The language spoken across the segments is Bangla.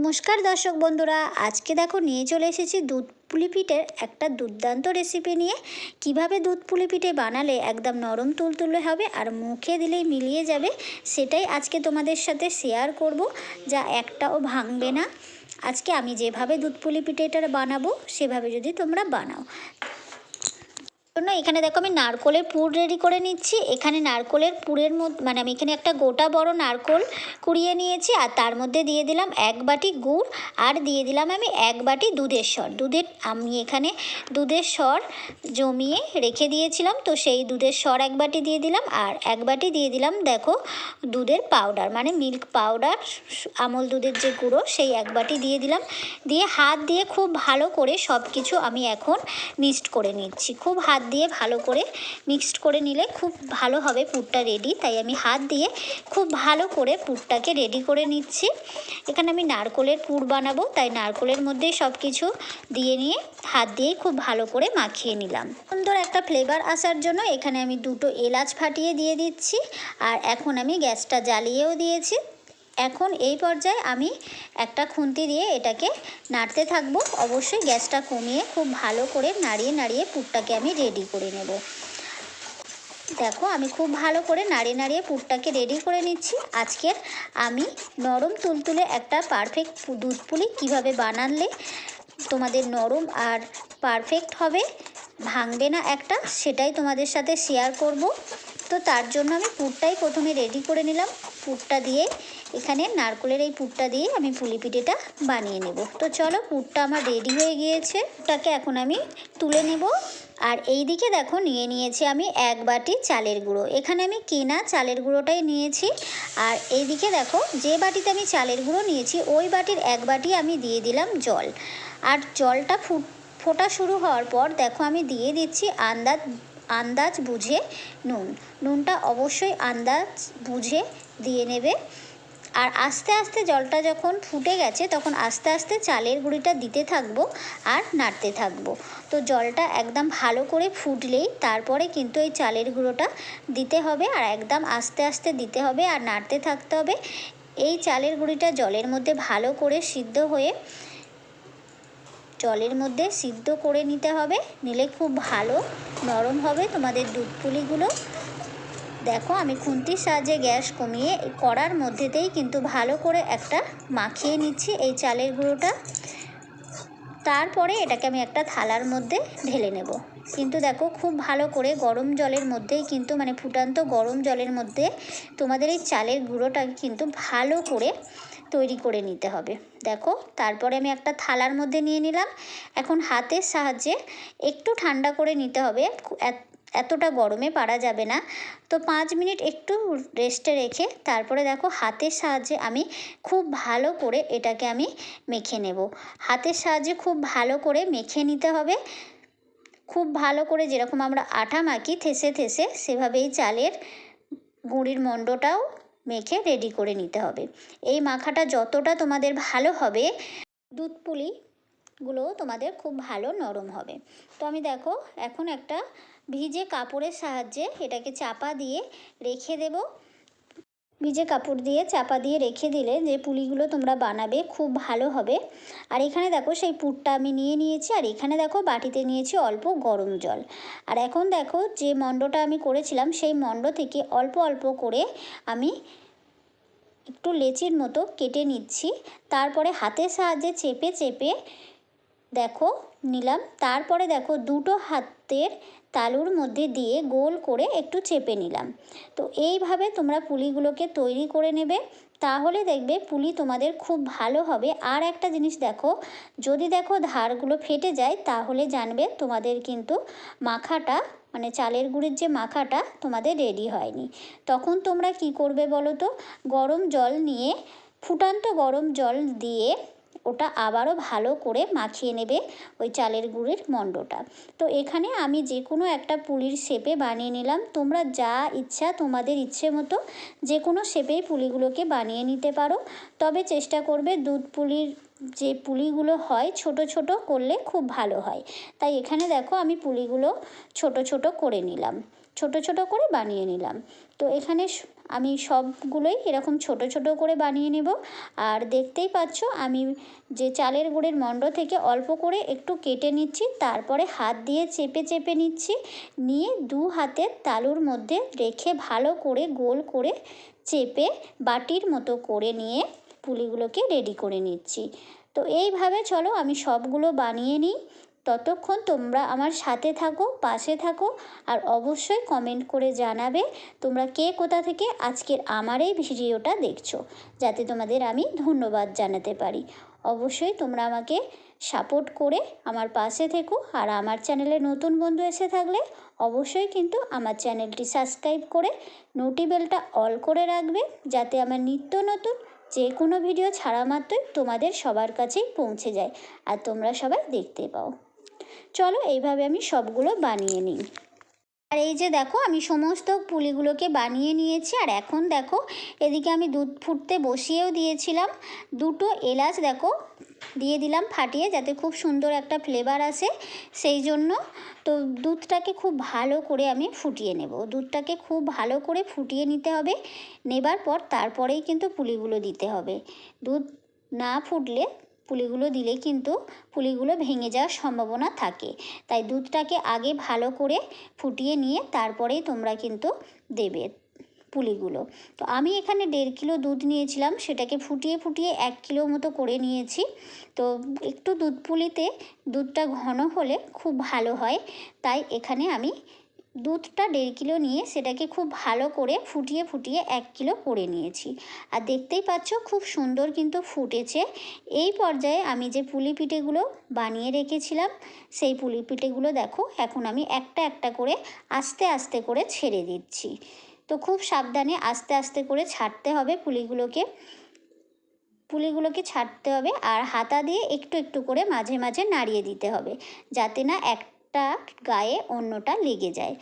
নমস্কার দর্শক বন্ধুরা, আজকে দেখো নিয়ে চলে এসেছি দুধ পুলি পিঠের একটা দুর্দান্ত রেসিপি নিয়ে। কীভাবে দুধ পুলি পিঠে বানালে একদম নরম তুলতুলে হবে আর মুখে দিলেই মিলিয়ে যাবে, সেটাই আজকে তোমাদের সাথে শেয়ার করব। যা একটাও ভাঙবে না। আজকে আমি যেভাবে দুধ পুলি পিঠেটা বানাবো, সেভাবে যদি তোমরা বানাও। জন্য এখানে দেখো আমি নারকলের পুর রেডি করে নিচ্ছি। এখানে নারকলের পুরের মধ্যে মানে আমি এখানে একটা গোটা বড় নারকল কুড়িয়ে নিয়েছি আর তার মধ্যে দিয়ে দিলাম এক বাটি গুড় আর দিয়ে দিলাম আমি এক বাটি দুধের স্বর দুধের, আমি এখানে দুধের স্বর জমিয়ে রেখে দিয়েছিলাম, তো সেই দুধের স্বর এক বাটি দিয়ে দিলাম আর এক বাটি দিয়ে দিলাম দেখো দুধের পাউডার মানে মিল্ক পাউডার আমল দুধের যে গুঁড়ো সেই এক বাটি দিয়ে দিলাম। দিয়ে হাত দিয়ে খুব ভালো করে সব কিছু আমি এখন মিক্সড করে নিচ্ছি। খুব হাত দিয়ে ভালো করে মিক্সড করে নিলে খুব ভালো হবে পুরটা রেডি তাই আমি হাত দিয়ে খুব ভালো করে পুরটাকে রেডি করে নিচ্ছি। এখানে আমি নারকলের পুর বানাবো, তাই নারকলের মধ্যেই সব কিছু দিয়ে নিয়ে হাত দিয়েই খুব ভালো করে মাখিয়ে নিলাম। সুন্দর একটা ফ্লেভার আসার জন্য এখানে আমি দুটো এলাচ ফাটিয়ে দিয়ে দিচ্ছি, আর এখন আমি গ্যাসটা জ্বালিয়েও দিয়েছি। এখন এই পর্যায়ে আমি একটা খুন্তি দিয়ে এটাকে নাড়তে থাকব। অবশ্যই গ্যাসটা কমিয়ে খুব ভালো করে নাড়িয়ে নাড়িয়ে পুরটাকে আমি রেডি করে নেব। দেখো, আমি খুব ভালো করে নাড়িয়ে নাড়িয়ে পুরটাকে রেডি করে নিচ্ছি। আজকের আমি নরম তুলতুলে একটা পারফেক্ট দুধ পুলি কীভাবে বানালে তোমাদের নরম আর পারফেক্ট হবে, ভাঙবে না একটা, সেটাই তোমাদের সাথে শেয়ার করব। তো তার জন্য আমি পুরটাই প্রথমে রেডি করে নিলাম। পুরটা দিয়ে এখানে নারকলের এই পুরটা দিয়ে আমি পুলি পিঠেটা বানিয়ে নেব। তো চলো পুরটা আমার রেডি হয়ে গিয়েছে। পুরটাকে এখন আমি তুলে নেব। আর এই দিকে দেখো নিয়ে নিয়েছি আমি এক বাটি চালের গুঁড়ো। এখানে আমি কেনা চালের গুঁড়োটাই নিয়েছি। আর এই দিকে দেখো যে বাটিতে আমি চালের গুঁড়ো নিয়েছি, ওই বাটির এক বাটি আমি দিয়ে দিলাম জল। আর জলটা ফুট, ফোটা শুরু হওয়ার পর দেখো আমি দিয়ে দিচ্ছি আন্দাজ আন্দাজ বুঝে নুন। নুনটা অবশ্যই আন্দাজ বুঝে দিয়ে নেবে। আর আস্তে আস্তে জলটা যখন ফুটে গেছে, তখন আস্তে আস্তে চালের গুঁড়িটা দিতে থাকব আর নাড়তে থাকব। তো জলটা একদম ভালো করে ফুটলেই তারপরে কিন্তু এই চালের গুঁড়োটা দিতে হবে আর একদম আস্তে আস্তে দিতে হবে আর নাড়তে থাকতে হবে। এই চালের গুঁড়িটা জলের মধ্যে ভালো করে সিদ্ধ হয়ে জলের মধ্যে সিদ্ধ করে নিতে হবে। নিলে খুব ভালো নরম হবে তোমাদের দুধ পুলিগুলো। দেখো, আমি খুন্তির সাহায্যে গ্যাস কমিয়ে কড়ার মধ্যেতেই কিন্তু ভালো করে একটা মাখিয়ে নিচ্ছি এই চালের গুঁড়োটা। তারপরে এটাকে আমি একটা থালার মধ্যে ঢেলে নেব। কিন্তু দেখো, খুব ভালো করে গরম জলের মধ্যেই কিন্তু মানে ফুটান্ত গরম জলের মধ্যে তোমাদের এই চালের গুঁড়োটাকে কিন্তু ভালো করে তৈরি করে নিতে হবে। দেখো, তারপরে আমি একটা থালার মধ্যে নিয়ে নিলাম। এখন হাতের সাহায্যে একটু ঠান্ডা করে নিতে হবে। এতটা গরমে পারা যাবে না। তো পাঁচ মিনিট একটু রেস্টে রেখে তারপরে দেখো হাতের সাহায্যে আমি খুব ভালো করে এটাকে আমি মেখে নেব। হাতের সাহায্যে খুব ভালো করে মেখে নিতে হবে। খুব ভালো করে যেরকম আমরা আটা মাখি থেসে থেসে সেভাবেই চালের গুঁড়ির মণ্ডটাও মেখে রেডি করে নিতে হবে। এই মাখাটা যতটা তোমাদের ভালো হবে, দুধ পুলিগুলো তোমাদের খুব ভালো নরম হবে। তো আমি দেখো এখন একটা ভিজে কাপড়ের সাহায্যে এটাকে চাপা দিয়ে রেখে দেব। ভিজে কাপড় দিয়ে চাপা দিয়ে রেখে দিলে যে পুলিগুলো তোমরা বানাবে খুব ভালো হবে। আর এখানে দেখো সেই পুরটা আমি নিয়ে নিয়েছি, আর এখানে দেখো বাটিতে নিয়েছি অল্প গরম জল। আর এখন দেখো যে মণ্ডটা আমি করেছিলাম, সেই মণ্ড থেকে অল্প অল্প করে আমি একটু লেচির মতো কেটে নিচ্ছি। তারপরে হাতের সাহায্যে চেপে চেপে দেখো, নিলাম। তারপরে দেখো, দুটো হাতের তালুর মধ্যে দিয়ে গোল করে একটু চেপে নিলাম। তো এইভাবে তোমরা পুলিগুলোকে তৈরি করে নেবে। তাহলে দেখবে পুলি তোমাদের খুব ভালো হবে। আর একটা জিনিস দেখো, যদি দেখো ধারগুলো ফেটে যায়, তাহলে জানবে তোমাদের কিন্তু মাখাটা মানে চালের গুঁড়ির যে মাখাটা, তোমাদের রেডি হয়নি। তখন তোমরা কি করবে বলো তো? গরম জল নিয়ে, ফুটান্ত গরম জল দিয়ে ওটা আবারও ভালো করে মাখিয়ে নেবে ওই চালের গুঁড়ির মণ্ডটা। তো এখানে আমি যে কোনো একটা পুলির শেপে বানিয়ে নিলাম। তোমরা যা ইচ্ছা তোমাদের ইচ্ছে মতো যে কোনো শেপেই পুলিগুলোকে বানিয়ে নিতে পারো। তবে চেষ্টা করবে দুধ পুলির যে পুলিগুলো হয় ছোট ছোট করলে খুব ভালো হয়। তাই এখানে দেখো আমি পুলিগুলো ছোট ছোট করে নিলাম। ছোট ছোট করে বানিয়ে নিলাম। তো এখানে আমি সবগুলোই এরকম ছোট ছোট করে বানিয়ে নেব। আর দেখতেই পাচ্ছ, আমি যে চালের গুঁড়ের মণ্ড থেকে অল্প করে একটু কেটে নিচ্ছি, তারপরে হাত দিয়ে চেপে চেপে নিচ্ছি, নিয়ে দু হাতের তালুর মধ্যে রেখে ভালো করে গোল করে চেপে বাটির মতো করে নিয়ে পুলিগুলোকে রেডি করে নিচ্ছি। তো এইভাবে চলো, আমি সবগুলো বানিয়ে নিই। ততক্ষণ তোমরা আমার সাথে থাকো, পাশে থাকো আর অবশ্যই কমেন্ট করে জানাবে তোমরা কে কোথা থেকে আজকের আমার এই ভিডিওটা দেখছ, যাতে তোমাদের আমি ধন্যবাদ জানাতে পারি। অবশ্যই তোমরা আমাকে সাপোর্ট করে আমার পাশে থেকো আর আমার চ্যানেলে নতুন বন্ধু এসে থাকলে অবশ্যই কিন্তু আমার চ্যানেলটি সাবস্ক্রাইব করে নোটিবেলটা অল করে রাখবে, যাতে আমার নিত্য নতুন যে কোনো ভিডিও ছাড়া মাত্রই তোমাদের সবার কাছেই পৌঁছে যায় আর তোমরা সবাই দেখতে পাও। চলো এইভাবে আমি সবগুলো বানিয়ে নিই। আর এই যে দেখো, আমি সমস্ত পুলিগুলোকে বানিয়ে নিয়েছি। আর এখন দেখো, এদিকে আমি দুধ ফুটতে বসিয়েও দিয়েছিলাম। দুটো এলাচ দেখো, দিয়ে দিলাম ফাটিয়ে যাতে খুব সুন্দর একটা ফ্লেভার আসে। সেই জন্য তো দুধটাকে খুব ভালো করে আমি ফুটিয়ে নেব। দুধটাকে খুব ভালো করে ফুটিয়ে নিতে হবে। নেবার পর তারপরেই কিন্তু পুলিগুলো দিতে হবে। দুধ না ফুটলে পুলিগুলো দিলে কিন্তু পুলিগুলো ভেঙে যাওয়ার সম্ভাবনা থাকে। তাই দুধটাকে আগে ভালো করে ফুটিয়ে নিয়ে তারপরেই তোমরা কিন্তু দেবে পুলিগুলো। তো আমি এখানে দেড় কিলো দুধ নিয়েছিলাম, সেটাকে ফুটিয়ে ফুটিয়ে এক কিলো মতো করে নিয়েছি। তো একটু দুধ পুলিতে দুধটা ঘন হলে খুব ভালো হয়। তাই এখানে আমি দুধটা দেড় কিলো নিয়ে সেটাকে খুব ভালো করে ফুটিয়ে ফুটিয়ে এক কিলো করে নিয়েছি। আর দেখতেই পাচ্ছ খুব সুন্দর কিন্তু ফুটেছে। এই পর্যায়ে আমি যে পুলি পিঠেগুলো বানিয়ে রেখেছিলাম, সেই পুলি পিঠেগুলো দেখো, এখন আমি একটা একটা করে আস্তে আস্তে করে ছেড়ে দিচ্ছি। তো খুব সাবধানে আস্তে আস্তে করে ছাড়তে হবে পুলিগুলোকে। পুলিগুলোকে ছাড়তে হবে আর হাতা দিয়ে একটু একটু করে মাঝে মাঝে নাড়িয়ে দিতে হবে, যাতে না এক একটা গায়ে, অন্যটা লেগে যায়।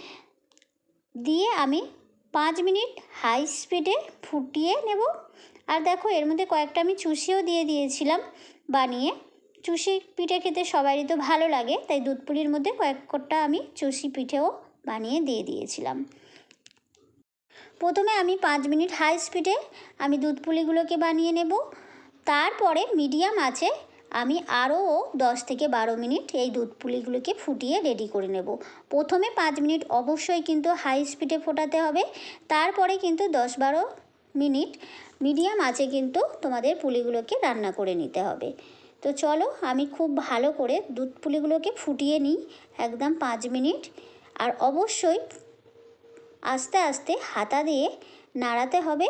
দিয়ে আমি পাঁচ মিনিট হাই স্পিডে ফুটিয়ে নেব। আর দেখো, এর মধ্যে কয়েকটা আমি চুষিও দিয়ে দিয়েছিলাম বানিয়ে। চুষি পিঠে খেতে সবারই তো ভালো লাগে, তাই দুধ পুলির মধ্যে কয়েকটা আমি চুষি পিঠেও বানিয়ে দিয়ে দিয়েছিলাম। প্রথমে আমি পাঁচ মিনিট হাই স্পিডে আমি দুধ পুলিগুলোকে বানিয়ে নেব। তারপরে মিডিয়াম আছে আমি আরও দশ থেকে বারো মিনিট এই দুধ পুলিগুলোকে ফুটিয়ে রেডি করে নেব। প্রথমে পাঁচ মিনিট অবশ্যই কিন্তু হাই স্পিডে ফোটাতে হবে। তারপরে কিন্তু দশ বারো মিনিট মিডিয়াম আছে কিন্তু তোমাদের পুলিগুলোকে রান্না করে নিতে হবে। তো চলো আমি খুব ভালো করে দুধ পুলিগুলোকে ফুটিয়ে নিই একদম পাঁচ মিনিট। আর অবশ্যই আস্তে আস্তে হাতা দিয়ে নাড়াতে হবে।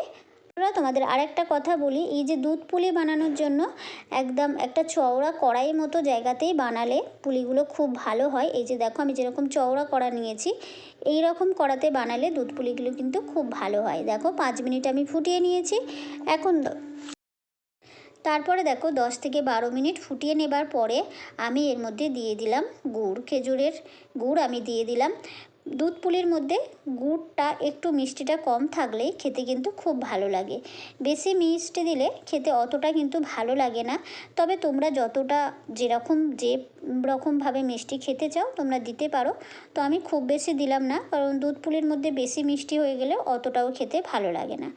তোমাদের আরেকটা কথা বলি, এই যে দুধ পুলি বানানোর জন্য একদম একটা চওড়া কড়াই মতো জায়গাতেই বানালে পুলিগুলো খুব ভালো হয়। এই যে দেখো আমি যেরকম চওড়া কড়া নিয়েছি এই রকম কড়াতে বানালে দুধ পুলিগুলো কিন্তু খুব ভালো হয়। দেখো পাঁচ মিনিট আমি ফুটিয়ে নিয়েছি, এখন তারপরে দেখো দশ থেকে বারো মিনিট ফুটিয়ে নেবার পরে আমি এর মধ্যে দিয়ে দিলাম গুড়, খেজুরের গুড় আমি দিয়ে দিলাম। দুধ পুলির মধ্যে গুড়টা একটু মিষ্টিটা কম থাকলেই খেতে কিন্তু খুব ভালো লাগে। বেশি মিষ্টি দিলে খেতে অতটা কিন্তু ভালো লাগে না। তবে তোমরা যতটা যেরকম যে রকমভাবে মিষ্টি খেতে চাও তোমরা দিতে পারো। তো আমি খুব বেশি দিলাম না, কারণ দুধ পুলির মধ্যে বেশি মিষ্টি হয়ে গেলে অতটাও খেতে ভালো লাগে না।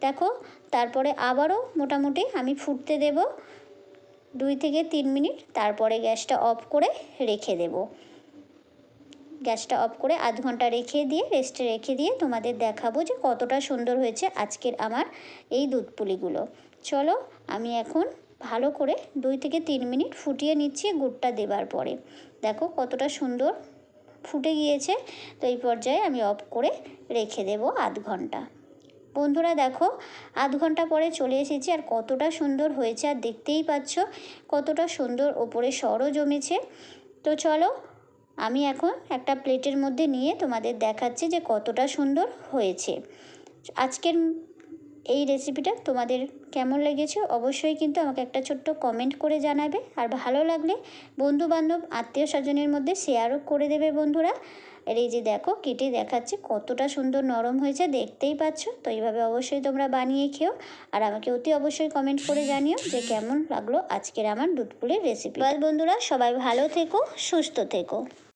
দেখো, তারপরে আবারও মোটামুটি আমি ফুটতে দেব। দুই থেকে তিন মিনিট, তারপরে গ্যাসটা অফ করে রেখে দেবো। গ্যাসটা অফ করে আধ ঘণ্টা রেখে দিয়ে রেস্টে রেখে দিয়ে তোমাদের দেখাবো যে কতটা সুন্দর হয়েছে আজকের আমার এই দুধ পুলিগুলো। চলো, আমি এখন ভালো করে দুই থেকে তিন মিনিট ফুটিয়ে নিচ্ছি গুড়টা দেবার পরে। দেখো কতটা সুন্দর ফুটে গিয়েছে। তো এই পর্যায়ে আমি অফ করে রেখে দেব আধ ঘণ্টা। বন্ধুরা দেখো, আধ ঘণ্টা পরে চলে এসেছি আর কতটা সুন্দর হয়েছে আর দেখতেই পাচ্ছ কতটা সুন্দর ওপরে সরও জমেছে। তো চলো আমি এখন একটা প্লেটের মধ্যে নিয়ে তোমাদের দেখাচ্ছি যে কতটা সুন্দর হয়েছে। আজকের এই রেসিপিটা তোমাদের কেমন লেগেছে অবশ্যই কিন্তু আমাকে একটা ছোট্ট কমেন্ট করে জানাবে। আর ভালো লাগলে বন্ধু বান্ধব আত্মীয় স্বজনের মধ্যে শেয়ারও করে দেবে বন্ধুরা। আর এই যে দেখো, কেটে দেখাচ্ছে কতটা সুন্দর নরম হয়েছে, দেখতেই পাচ্ছ? তো এইভাবে অবশ্যই তোমরা বানিয়ে খেও। আর আমাকে অতি অবশ্যই কমেন্ট করে জানিও যে কেমন লাগল আজকের আমার দুধ পুলির রেসিপি বন্ধুরা, সবাই ভালো থেকো, সুস্থ থেকো।